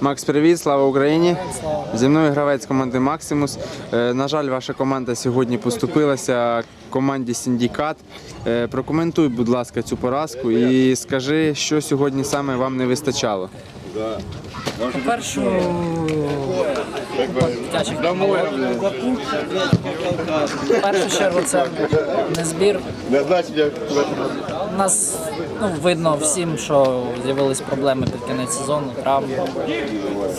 Макс, привіт, слава Україні! Зі мною гравець команди Максимус. Е, На жаль, ваша команда сьогодні поступилася команді Сіндікат. Е, Прокоментуй, будь ласка, цю поразку і скажи, що сьогодні саме вам не вистачало. По-перше, дитячих першу чергу це не збір. Нас ну, видно всім, що з'явились проблеми під кінець сезону, травми.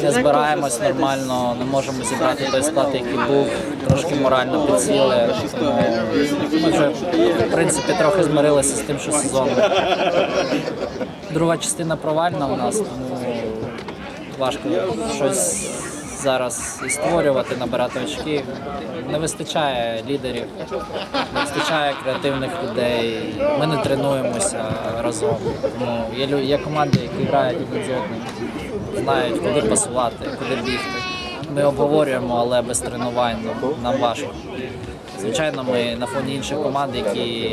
Не збираємось нормально, не можемо зібрати той склад, який був, трошки морально підсіли. Ми вже, в принципі, трохи змирилися з тим, що сезон. Друга частина провальна у нас, тому важко щось зараз і створювати, набирати очки. Не вистачає лідерів, не вистачає креативних людей. Ми не тренуємося разом. Тому є, є команди, які грають один з одним, знають, куди пасувати, куди бігти. Ми обговорюємо, але без тренувань ну, нам важко. Звичайно, ми на фоні інших команд, які,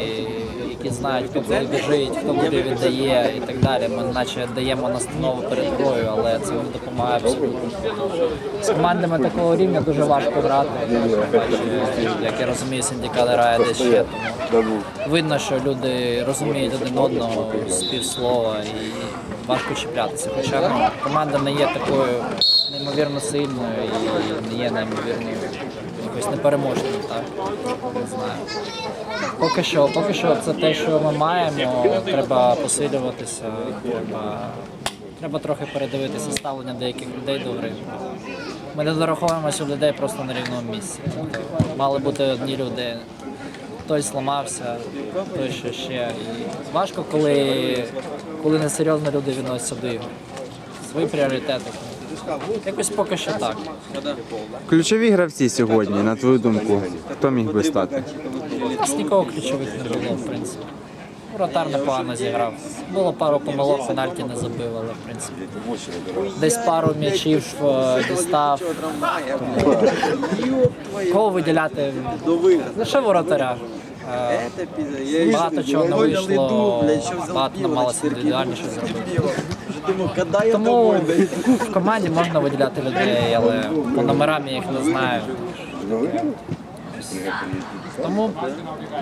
які знають, хто куди біжить, хто куди віддає і так далі. Ми наче даємо настанову перед грою, але це не допомагає абсолютно. З командами такого рівня дуже важко грати. Як я розумію, синдикат грає десь ще. Тому видно, що люди розуміють один одного з півслова і важко чіплятися. Хоча команда не є такою неймовірно сильною і не є неймовірною якось непереможною, так? Не знаю. Поки що, поки що це те, що ми маємо. Треба посилюватися, треба, треба трохи передивитися ставлення деяких людей до гри. Ми не дораховуємося у людей просто на рівному місці. Мали бути одні люди. Хтось зламався, хтось що ще. І важко, коли, коли несерйозно люди відносяться до ігор. Свої пріоритети. Якось поки що так. Ключові гравці сьогодні, на твою думку, хто міг би стати? У нас нікого ключових не було, в принципі. Вратар непогано зіграв. Було пару помилок, пенальті не забив, але в принципі. Десь пару м'ячів е, дістав. Кого виділяти? Лише воротаря. Е, Багато чого не вийшло, багато намагалося індивідуальніше зробити. Тому в команді можна виділяти людей, але по номерам я їх не знаю. Тому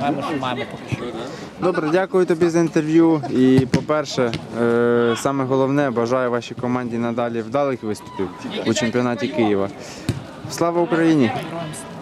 маємо, що маємо поки що. Добре, дякую тобі за інтерв'ю. І, по-перше, е, саме головне, бажаю вашій команді надалі вдалих виступів у чемпіонаті Києва. Слава Україні! Героям слава.